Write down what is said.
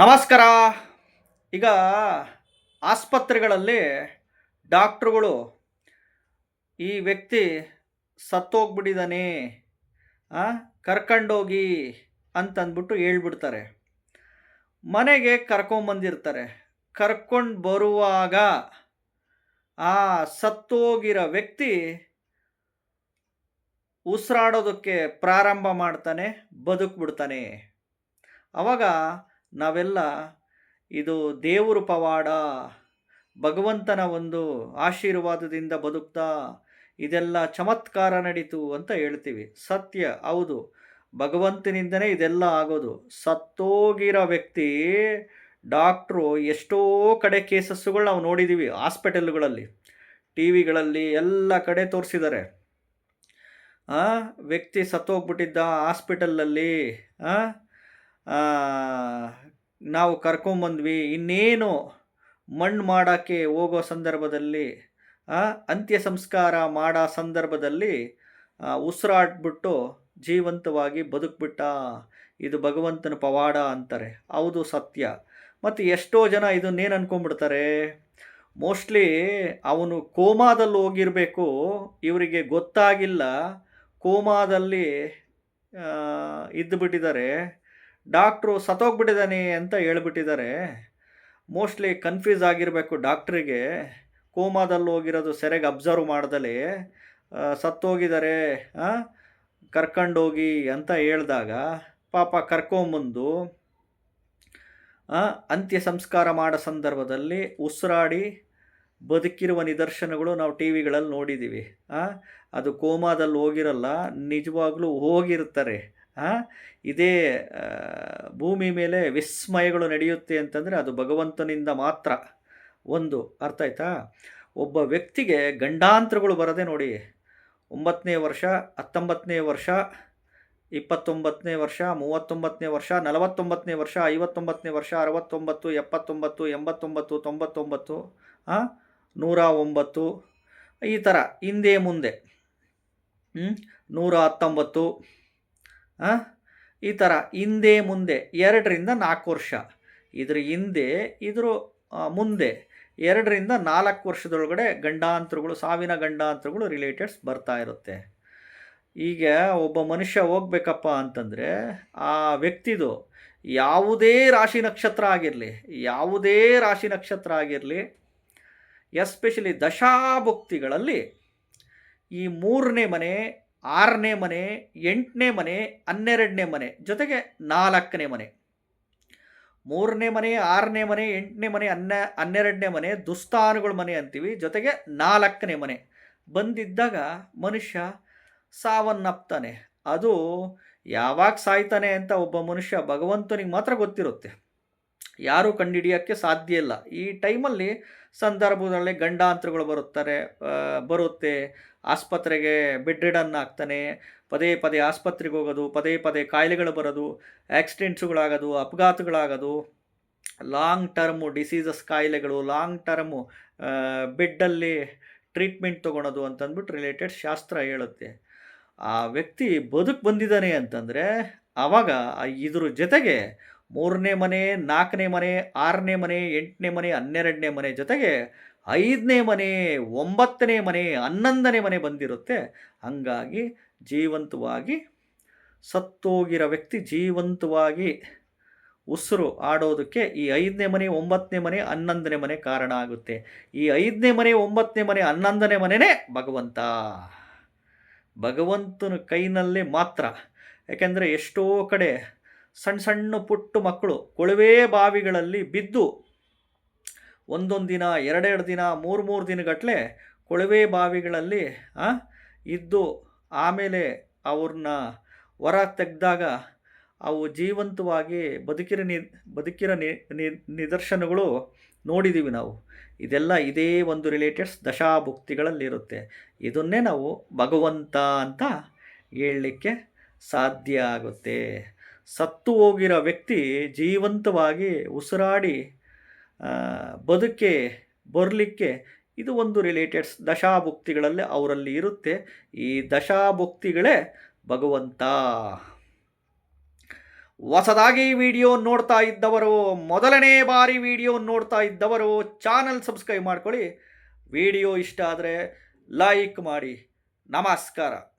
ನಮಸ್ಕಾರ. ಈಗ ಆಸ್ಪತ್ರೆಗಳಲ್ಲಿ ಡಾಕ್ಟ್ರುಗಳು, ಈ ವ್ಯಕ್ತಿ ಸತ್ತೋಗ್ಬಿಟ್ಟಿದ್ದಾನೆ ಕರ್ಕೊಂಡೋಗಿ ಅಂತಂದ್ಬಿಟ್ಟು ಹೇಳ್ಬಿಡ್ತಾರೆ. ಮನೆಗೆ ಕರ್ಕೊಂಬಂದಿರ್ತಾರೆ ಕರ್ಕೊಂಡು ಬರುವಾಗ ಆ ಸತ್ತೋಗಿರೋ ವ್ಯಕ್ತಿ ಉಸಿರಾಡೋದಕ್ಕೆ ಪ್ರಾರಂಭ ಮಾಡ್ತಾನೆ, ಬದುಕ್ಬಿಡ್ತಾನೆ. ಅವಾಗ ನಾವೆಲ್ಲ ಇದು ದೇವರು ಪವಾಡ, ಭಗವಂತನ ಒಂದು ಆಶೀರ್ವಾದದಿಂದ ಬದುಕ್ತಾ ಇದೆಲ್ಲ ಚಮತ್ಕಾರ ನಡೀತು ಅಂತ ಹೇಳ್ತೀವಿ. ಸತ್ಯ ಹೌದು. ಭಗವಂತನಿಂದನೇ ಇದೆಲ್ಲ ಆಗೋದು. ಸತ್ತೋಗಿರೋ ವ್ಯಕ್ತಿ, ಡಾಕ್ಟ್ರು ಎಷ್ಟೋ ಕಡೆ ಕೇಸಸ್ಸುಗಳು ನಾವು ನೋಡಿದ್ದೀವಿ ಹಾಸ್ಪಿಟಲ್ಗಳಲ್ಲಿ, ಟಿ ವಿಗಳಲ್ಲಿ ಎಲ್ಲ ಕಡೆ ತೋರಿಸಿದ್ದಾರೆ. ವ್ಯಕ್ತಿ ಸತ್ತೋಗ್ಬಿಟ್ಟಿದ್ದ ಹಾಸ್ಪಿಟಲಲ್ಲಿ ನಾವು ಕರ್ಕೊಂಬಂದ್ವಿ. ಇನ್ನೇನು ಮಣ್ಣು ಮಾಡೋಕ್ಕೆ ಹೋಗೋ ಸಂದರ್ಭದಲ್ಲಿ ಅಂತ್ಯ ಸಂಸ್ಕಾರ ಮಾಡೋ ಸಂದರ್ಭದಲ್ಲಿ ಉಸಿರಾಟ್ಬಿಟ್ಟು ಜೀವಂತವಾಗಿ ಬದುಕ್ಬಿಟ್ಟ ಇದು ಭಗವಂತನ ಪವಾಡ ಅಂತಾರೆ. ಹೌದು ಸತ್ಯ. ಮತ್ತು ಎಷ್ಟೋ ಜನ ಇದನ್ನೇನು ಅನ್ಕೊಂಡ್ಬಿಡ್ತಾರೆ? ಮೋಸ್ಟ್ಲಿ ಅವನು ಕೋಮಾದಲ್ಲಿ ಹೋಗಿರಬೇಕು. ಇವರಿಗೆ ಗೊತ್ತಾಗಿಲ್ಲ. ಕೋಮಾದಲ್ಲಿ ಇದ್ದುಬಿಟ್ಟಿದ್ದಾರೆ ಡಾಕ್ಟ್ರು ಸತ್ತೋಗ್ಬಿಟ್ಟಿದ್ದಾನೆ ಅಂತ ಹೇಳ್ಬಿಟ್ಟಿದ್ದಾರೆ. ಮೋಸ್ಟ್ಲಿ ಕನ್ಫ್ಯೂಸ್ ಆಗಿರಬೇಕು ಡಾಕ್ಟ್ರಿಗೆ. ಕೋಮಾದಲ್ಲಿ ಹೋಗಿರೋದು ಸೆರೆಗೆ ಅಬ್ಸರ್ವ್ ಮಾಡ್ದಲೇ ಆ, ಸತ್ತೋಗಿದ್ದಾರೆ ಕರ್ಕಂಡೋಗಿ ಅಂತ ಹೇಳಿದಾಗ ಪಾಪ ಕರ್ಕೊಂಬಂದು ಅಂತ್ಯ ಸಂಸ್ಕಾರ ಮಾಡೋ ಸಂದರ್ಭದಲ್ಲಿ ಉಸಿರಾಡಿ ಬದುಕಿರುವ ನಿದರ್ಶನಗಳು ನಾವು ಟಿ ವಿಗಳಲ್ಲಿ ನೋಡಿದ್ದೀವಿ ಅದು ಕೋಮಾದಲ್ಲಿ ಹೋಗಿರಲ್ಲ ನಿಜವಾಗ್ಲೂ ಹೋಗಿರ್ತಾರೆ. ಇದೇ ಭೂಮಿ ಮೇಲೆ ವಿಸ್ಮಯಗಳು ನಡೆಯುತ್ತೆ ಅಂತಂದರೆ ಅದು ಭಗವಂತನಿಂದ ಮಾತ್ರ. ಒಂದು ಅರ್ಥ ಆಯ್ತಾ? ಒಬ್ಬ ವ್ಯಕ್ತಿಗೆ ಗಂಡಾಂತರಗಳು ಬರದೆ ನೋಡಿ, ಒಂಬತ್ತನೇ ವರ್ಷ, ಹತ್ತೊಂಬತ್ತನೇ ವರ್ಷ, ಇಪ್ಪತ್ತೊಂಬತ್ತನೇ ವರ್ಷ, ಮೂವತ್ತೊಂಬತ್ತನೇ ವರ್ಷ, ನಲವತ್ತೊಂಬತ್ತನೇ ವರ್ಷ, ಐವತ್ತೊಂಬತ್ತನೇ ವರ್ಷ, ಅರವತ್ತೊಂಬತ್ತು, ಎಪ್ಪತ್ತೊಂಬತ್ತು, ಎಂಬತ್ತೊಂಬತ್ತು, ತೊಂಬತ್ತೊಂಬತ್ತು ನೂರ ಒಂಬತ್ತು, ಈ ಥರ ಹಿಂದೆ ಮುಂದೆ? ನೂರ ಹತ್ತೊಂಬತ್ತು ಈ ಥರ ಹಿಂದೆ ಮುಂದೆ ಎರಡರಿಂದ ನಾಲ್ಕು ವರ್ಷ. ಇದ್ರ ಹಿಂದೆ, ಇದ್ರ ಮುಂದೆ ಎರಡರಿಂದ ನಾಲ್ಕು ವರ್ಷದೊಳಗಡೆ ಗಂಡಾಂತರಗಳು, ಸಾವಿನ ಗಂಡಾಂತರಗಳು ರಿಲೇಟೆಡ್ಸ್ ಬರ್ತಾ ಇರುತ್ತೆ. ಈಗ ಒಬ್ಬ ಮನುಷ್ಯ ಹೋಗ್ಬೇಕಪ್ಪ ಅಂತಂದರೆ ಆ ವ್ಯಕ್ತಿದು ಯಾವುದೇ ರಾಶಿ ನಕ್ಷತ್ರ ಆಗಿರಲಿ, ಯಾವುದೇ ರಾಶಿ ನಕ್ಷತ್ರ ಆಗಿರಲಿ ಎಸ್ಪೆಷಲಿ ದಶಾಭುಕ್ತಿಗಳಲ್ಲಿ ಈ ಮೂರನೇ ಮನೆ ಆರನೇ ಮನೆ, ಎಂಟನೇ ಮನೆ, ಹನ್ನೆರಡನೇ ಮನೆ, ಜೊತೆಗೆ ನಾಲ್ಕನೇ ಮನೆ. ಮೂರನೇ ಮನೆ, ಆರನೇ ಮನೆ, ಎಂಟನೇ ಮನೆ, ಹನ್ನ, ಹನ್ನೆರಡನೇ ಮನೆ, ದುಸ್ತಾನುಗಳ ಮನೆ ಅಂತೀವಿ, ಜೊತೆಗೆ ನಾಲ್ಕನೇ ಮನೆ. ಬಂದಿದ್ದಾಗ ಮನುಷ್ಯ ಸಾವನ್ನಪ್ತಾನೆ. ಅದು ಯಾವಾಗ ಸಾಯ್ತಾನೆ ಅಂತ ಒಬ್ಬ ಮನುಷ್ಯ ಭಗವಂತನಿಗೆ ಮಾತ್ರ ಗೊತ್ತಿರುತ್ತೆ. ಯಾರೂ ಕಂಡುಹಿಡಿಯೋಕ್ಕೆ ಸಾಧ್ಯ ಇಲ್ಲ. ಈ ಟೈಮಲ್ಲಿ ಸಂದರ್ಭದಲ್ಲಿ ಗಂಡಾಂತರಗಳು ಬರುತ್ತಾರೆ ಬರುತ್ತೆ ಆಸ್ಪತ್ರೆಗೆ ಬೆಡ್ ರಿಡನ್ ಆಗ್ತಾನೆ ಪದೇ ಪದೇ ಆಸ್ಪತ್ರೆಗೆ ಹೋಗೋದು, ಪದೇ ಪದೇ ಕಾಯಿಲೆಗಳು ಬರೋದು, ಆಕ್ಸಿಡೆಂಟ್ಸುಗಳಾಗೋದು, ಅಪಘಾತಗಳಾಗೋದು ಲಾಂಗ್ ಟರ್ಮು ಡಿಸೀಸಸ್ ಕಾಯಿಲೆಗಳು ಲಾಂಗ್ ಟರ್ಮು ಬೆಡ್ಡಲ್ಲಿ ಟ್ರೀಟ್ಮೆಂಟ್ ತೊಗೊಳೋದು ಅಂತಂದ್ಬಿಟ್ಟು ರಿಲೇಟೆಡ್ ಶಾಸ್ತ್ರ ಹೇಳುತ್ತೆ. ಆ ವ್ಯಕ್ತಿ ಬದುಕು ಬಂದಿದ್ದಾನೆ ಅಂತಂದರೆ ಆವಾಗ ಇದ್ರ ಜೊತೆಗೆ ಮೂರನೇ ಮನೆ, ನಾಲ್ಕನೇ ಮನೆ, ಆರನೇ ಮನೆ, ಎಂಟನೇ ಮನೆ, ಹನ್ನೆರಡನೇ ಮನೆ ಜೊತೆಗೆ ಐದನೇ ಮನೆ, ಒಂಬತ್ತನೇ ಮನೆ, ಹನ್ನೊಂದನೇ ಮನೆ ಬಂದಿರುತ್ತೆ. ಹಂಗಾಗಿ ಜೀವಂತವಾಗಿ ಸತ್ತೋಗಿರೋ ವ್ಯಕ್ತಿ ಜೀವಂತವಾಗಿ ಉಸಿರು ಆಡೋದಕ್ಕೆ ಈ ಐದನೇ ಮನೆ, ಒಂಬತ್ತನೇ ಮನೆ, ಹನ್ನೊಂದನೇ ಮನೆ ಕಾರಣ ಆಗುತ್ತೆ. ಈ ಐದನೇ ಮನೆ, ಒಂಬತ್ತನೇ ಮನೆ, ಹನ್ನೊಂದನೇ ಮನೆಯೇ ಭಗವಂತ. ಭಗವಂತನ ಕೈನಲ್ಲಿ ಮಾತ್ರ. ಯಾಕೆಂದರೆ ಎಷ್ಟೋ ಕಡೆ ಸಣ್ಣ ಸಣ್ಣ ಪುಟ್ಟ ಮಕ್ಕಳು ಕೊಳವೆ ಬಾವಿಗಳಲ್ಲಿ ಬಿದ್ದು ಒಂದೊಂದು ದಿನ, ಎರಡೆರಡು ದಿನ, ಮೂರು ಮೂರು ದಿನಗಟ್ಟಲೆ ಕೊಳವೆ ಬಾವಿಗಳಲ್ಲಿ ಇದ್ದು ಆಮೇಲೆ ಅವ್ರನ್ನ ಹೊರ ತೆಗೆದಾಗ ಅವು ಜೀವಂತವಾಗಿ ಬದುಕಿರ ನಿ, ಬದುಕಿರ ನಿದರ್ಶನಗಳು ನೋಡಿದ್ದೀವಿ ನಾವು. ಇದೆಲ್ಲ ಇದೇ ಒಂದು ರಿಲೇಟೆಡ್ಸ್ ದಶಾಭುಕ್ತಿಗಳಲ್ಲಿರುತ್ತೆ. ಇದನ್ನೇ ನಾವು ಭಗವಂತ ಅಂತ ಹೇಳಲಿಕ್ಕೆ ಸಾಧ್ಯ ಆಗುತ್ತೆ. ಸತ್ತು ಹೋಗಿರೋ ವ್ಯಕ್ತಿ ಜೀವಂತವಾಗಿ ಉಸಿರಾಡಿ ಬದುಕೆ ಬರಲಿಕ್ಕೆ ಇದು ಒಂದು ರಿಲೇಟೆಡ್ಸ್ ದಶಾಭುಕ್ತಿಗಳಲ್ಲಿ ಅವರಲ್ಲಿ ಇರುತ್ತೆ. ಈ ದಶಾಭುಕ್ತಿಗಳೇ ಭಗವಂತ. ಹೊಸದಾಗಿ ವಿಡಿಯೋ ನೋಡ್ತಾ ಇದ್ದವರು, ಮೊದಲನೇ ಬಾರಿ ವಿಡಿಯೋ ನೋಡ್ತಾ ಇದ್ದವರು ಚಾನಲ್ ಸಬ್ಸ್ಕ್ರೈಬ್ ಮಾಡ್ಕೊಳ್ಳಿ. ವಿಡಿಯೋ ಇಷ್ಟ ಆದರೆ ಲೈಕ್ ಮಾಡಿ. ನಮಸ್ಕಾರ.